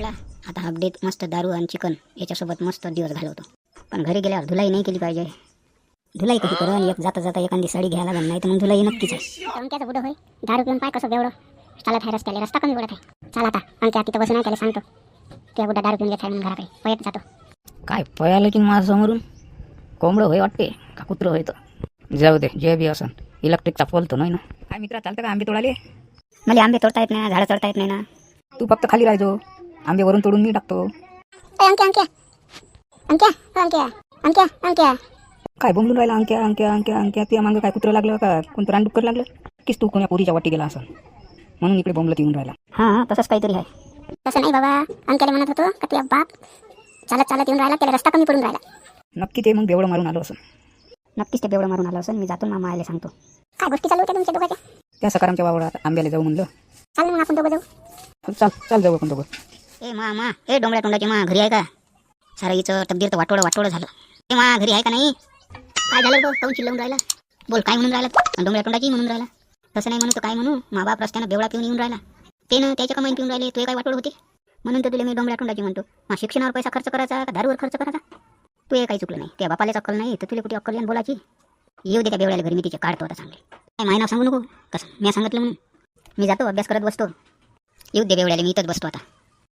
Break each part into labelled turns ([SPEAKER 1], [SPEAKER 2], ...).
[SPEAKER 1] म्हटला आता अपडेट मस्त दारू आणि चिकन याच्यासोबत मस्त दिवस घालवतो. पण घरी गेल्यावर धुलाई नाही केली पाहिजे. धुलाई कधी करण एक जाता जाता एखादी साडी घ्यायला लागेल नाही तर मग धुलाई नक्कीच आहे.
[SPEAKER 2] अंक्याचं बुडं होय. दारू पिऊन पाय कसं बेवडं? चालत आहे रस्त्याला रस्ता कमी पडत आहे. चाल आता अंक्या तिथं बसून आहे त्याला सांगतो. त्या बुडा दारू पिऊन घेत आहे म्हणून घराकडे. पळत जातो.
[SPEAKER 3] काय पळालं की माझ्या समोरून? कोंबडं होय वाटते का कुत्रं होय तर जाऊ दे जे बी असन इलेक्ट्रिकचा पोल तर नाही ना. काय मित्रा चालतं का आंबे तोडाले
[SPEAKER 1] मला आंबे तोडता येत नाही झाडं चढता येत नाही ना.
[SPEAKER 3] तू फक्त खाली राहायचो. आंबे वरून तोडून मी टाकतो.
[SPEAKER 2] ए, अंक्या अंक्या अंक्या ओ, अंक्या अंक्या अंक्या
[SPEAKER 3] काय बोंबलून राहिला अंक्या अंक्या अंक्या अंक्या तुया मागं काय कुत्रं लागलं का? कोणतं रानडुक्कर लागलं? किस तू कोण्या पोरीच्या वाटी गेला असं? म्हणून इकडे बोंबलत येऊन राहिला.
[SPEAKER 1] हां तसंच काहीतरी आहे.
[SPEAKER 2] तसं नाही बाबा. अंक्याला म्हणत होतो का तुझ्या बाप चालत चालत येऊन राहिला त्याला रस्ता कमी पडून राहिला.
[SPEAKER 3] नक्की ते मग बेवडं मारून आलो असं.
[SPEAKER 1] नक्कीच ते बेवडं मारून आलं असेल मी जातो मामा आले सांगतो.
[SPEAKER 2] काय गोष्टी चालू होत्या तुमच्या दोघांच्या?
[SPEAKER 3] त्या सकारामच्या वावरात आंब्याला जाऊ म्हणलं.
[SPEAKER 2] चाल ना मग आपण दोघं जाऊ.
[SPEAKER 3] चाल चाल जाऊ आपण दोघं.
[SPEAKER 1] ए मा मा ए डोंगळ्या तोंडाची मा घरी आहे का? सारा हिचं तब्दीर तर वाटोळं वाटोळं झालं. ए मा घरी आहे का नाही? काय झालं बघ काऊन चिल्लवून राहिला? बोल काय म्हणून राहिला? तू? डोंगळ्या तोंडाची म्हणून राहिला. तसं नाही म्हणू तर काय म्हणू? मा बाप रस्त्यानं बेवडा पिऊन येऊन राहिला. ते ना त्याच्या कमाईन पिऊन राहिले तुझे काय वाटोळ होते? म्हणून तर तुला मी डोंगळ्या तोंडाची म्हणतो. मग शिक्षणावर पैसा खर्च करायचा का दारूवर खर्च करायचा? तू हे काही चुकलं नाही. त्या बापालाच अक्कल नाही. तर तुला कुठे अक्कल येऊन बोलायची? येऊ दे त्या बेवड्याला घरी मी तिचे काढतो आता चांगले काय माय नाव सांगू नको? कसं? मी सांगितलं म्हणून. मी जातो अभ्यास करत बसतो. येऊ दे बेवड्याला मी इथंच बसतो आता.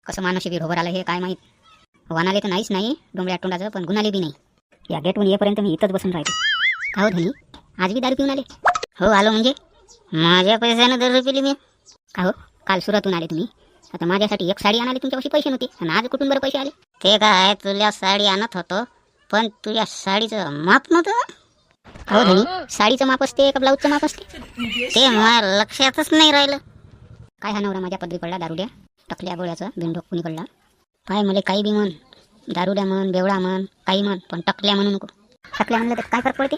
[SPEAKER 1] कसं मानसी बी आलं हे काय माहीत? वानाले तर नाहीच नाही डोंगळ्या तोंडाचं पण गुन्हाले बी नाही. या गेटहून येईपर्यंत मी इथंच बसून राहिलो हो धनी? आज बी दारू पिऊन आले? हो आलो म्हणजे? माझ्या पैशानं दारू पिली मी. का हो? काल सुरातून आले तुम्ही. आता माझ्यासाठी एक साडी आणाली तुमच्यापाशी पैसे नव्हते. आणि आज कुठून बरं पैसे आले? ते काय तुला साडी आणत होतो पण तुझ्या साडीचं माप नव्हतं? हो धनी? साडीचं माप असते का ब्लाऊजचं माप असते? ते मला लक्षातच नाही राहिलं. काय हा नवरा माझ्या पदरी पडला दारुड्या? टकल्या गोळ्याचं बिंडोक कुणी पडला काय मला काही बी म्हण. दारुड्या म्हण बेवडा म्हण काही म्हण पण टकल्या म्हणू नको. टकल्या म्हणलं तर काय फरक पडते?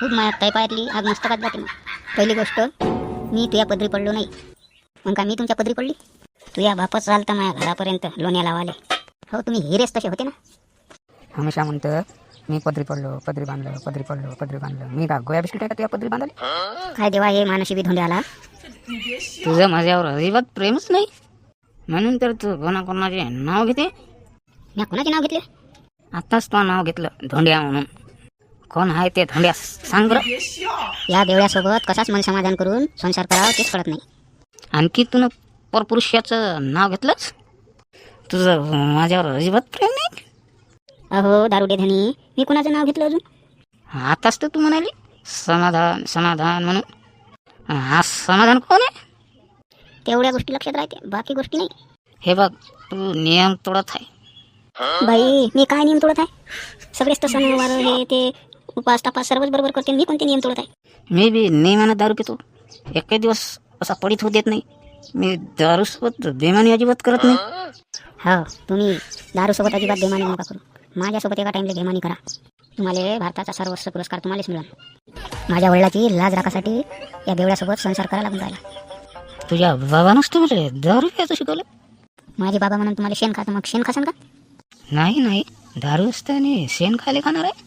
[SPEAKER 1] खूप माया तैपायातली आग मस्तकात जाते मग. पहिली गोष्ट मी तुझ्या पदरी पडलो नाही. मग का मी तुमच्या पदरी पडली? तुझ्या बापच चालता माझ्या घरापर्यंत लोण्या लावाले. हो तुम्ही हिरेच तसे होते ना?
[SPEAKER 3] हमेशा म्हणतं मी पदरी पडलो पदरी बांधलं पदरी पडलो पदरी बांधलं. मी का गोया बिस्किट आहे का तुया पदरी बांधले
[SPEAKER 1] काय देवा हे मानशी बी धोंडे आला
[SPEAKER 3] तुझं माझ्यावर अजिबात प्रेमच नाही. म्हणून तर तू कोणाकोणाचे नाव घेते?
[SPEAKER 1] मी कोणाचे नाव घेतले?
[SPEAKER 3] आताच तो नाव घेतलं धोंड्या म्हणून. कोण आहे ते धोंड्या? सांग बरं.
[SPEAKER 1] या देवळ्यासोबत कसाच मन समाधान करून संसार करावा तेच कळत नाही.
[SPEAKER 3] आणखी तुनं परपुरुषाचं नाव घेतलंच तुझं माझ्यावर अजिबात प्रेम नाही?
[SPEAKER 1] अहो दारुडे धनी मी कोणाचं नाव घेतलं अजून?
[SPEAKER 3] आताच तर तू म्हणाली समाधान समाधान म्हणून. हा समाधान कोण आहे?
[SPEAKER 1] तेवढ्या गोष्टी लक्षात राहते बाकी गोष्टी नाही.
[SPEAKER 3] हे बघ तू नियम तोडत आहे.
[SPEAKER 1] बाई मी काय नियम तोडत आहे? सगळेच तर सणवार हे ते उपास तपास सर्वच बरोबर करते मी कोणते नियम तोडत आहे?
[SPEAKER 3] मी बी नेमानं दारू पितो. एकही दिवस असा पडित होत देत नाही. मी दारूसोबत बेमानी अजिबात करत नाही.
[SPEAKER 1] हो तुम्ही दारूसोबत अजिबात बेमानी नका करू. माझ्यासोबत एका टाइमला बेमानी करा. तुम्हाला भारताचा सर्वस्व पुरस्कार तुम्हालाच मिळेल. माझ्या वडिलाची लाज राखासाठी या बेवड्यासोबत संसार करायला लागून राहिला.
[SPEAKER 3] तुझ्या बाबानंच तुम्हाला दारू प्यायचं शिकवलं?
[SPEAKER 1] माझे बाबा म्हणून तुम्हाला शेण खातं मग शेण खासान का?
[SPEAKER 3] नाही नाही. दारू असताना शेण खायला खाणार आहे?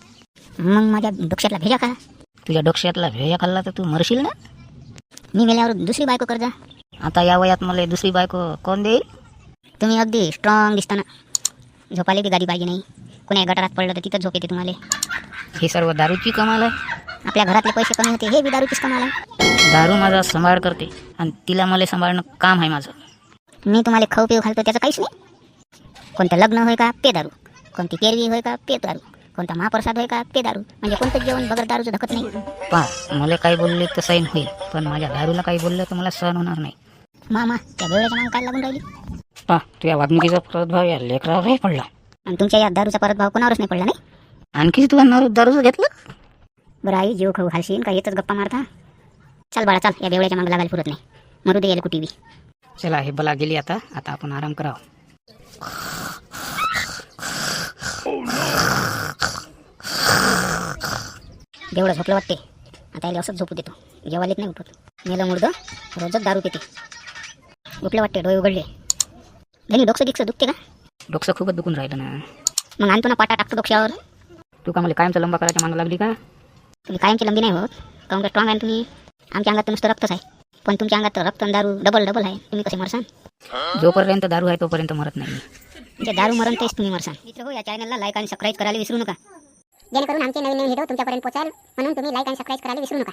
[SPEAKER 1] मग माझ्या डोक्यातला भेजा का
[SPEAKER 3] तुझ्या डोक्यातला भेया खाल्ला तर तू मरशील ना?
[SPEAKER 1] मी मेल्यावर दुसरी बायको कर जा.
[SPEAKER 3] आता या वयात मला दुसरी बायको कोण देईल?
[SPEAKER 1] तुम्ही अगदी स्ट्रॉंग दिसताना झोपायला बी गाडी पाहिजे नाही. कोणी गटारात पडलं तर तिथंच झोप येते तुम्हाला.
[SPEAKER 3] हे सर्व दारूची कमाल आहे.
[SPEAKER 1] आपल्या घरातले पैसे कमी होते हे बी दारूचीच कमाल आहे
[SPEAKER 3] दारू माझा सांभाळ करते आणि तिला मला सांभाळणं काम आहे माझं.
[SPEAKER 1] मी तुम्हाला खाऊ पिऊ घालतो त्याचं काहीच नाही. कोणतं लग्न होय का पे दारू. कोणती पेरवी होय का पे दारू. कोणता महाप्रसाद होय का पे दारू. म्हणजे कोणतं जेवण बगर दारूचं धकत नाही.
[SPEAKER 3] पा मला काही बोलले तर सैन होईल पण माझ्या दारूला काही बोललं तर मला सहन होणार नाही.
[SPEAKER 1] मामा त्या बेवड्याच्या मागं काय लागून राहिली?
[SPEAKER 3] पा तुझ्या वागणुकीचा प्रभाव या लेकरावर पडला.
[SPEAKER 1] आणि तुमच्या या दारूचा परत भाव कोणावरच नाही पडला नाही?
[SPEAKER 3] आणखी तुला दारूच घेतलं?
[SPEAKER 1] बरं आई जीव खाऊ घालशील का येतच गप्पा मारता? चल बाळा चल या बेवड्याच्या मागं लागायला पुरत नाही. मरू दे याला कुठे बी.
[SPEAKER 3] चला हे बला गेली आता. आता आपण आराम करावं.
[SPEAKER 1] देवढं झोपलं वाटते. आता याला असंच झोपू देतो. जेवायला नाही उठवत मेलं मुर्दं रोजच दारू पिते. उठलं वाटते डोळे उघडले. धनी डोकं गिक्स दुखते का?
[SPEAKER 3] डोकं खूपच दुखून राहिलं ना.
[SPEAKER 1] मग आणतो ना पाटा टाकतो डोक्यावर.
[SPEAKER 3] तू का मला कायमचा लंबा करायच्या मागं लागली का?
[SPEAKER 1] तुम्ही कायमची लंबी नाही होत. काऊन का स्ट्रॉंग आहे तुम्ही? आमच्या अंगात तर नुसतं रक्तच आहे. पण तुमच्या अंगात तर रक्त दारू डबल डबल आहे. तुम्ही कसे मरसान?
[SPEAKER 3] जोपर्यंत दारू आहे तोपर्यंत मरत नाही.
[SPEAKER 1] म्हणजे दारू मरण तेच तुम्ही मरसान. मित्र हो या चॅनलला लाईक आणि सबस्क्राईब करायला विसरू नका.
[SPEAKER 2] जेणेकरून आमचे नवीन नवीन व्हिडिओ तुमच्यापर्यंत पोहोचाल. म्हणून तुम्ही लाईक आणि सबस्क्राईब करायला विसरू नका.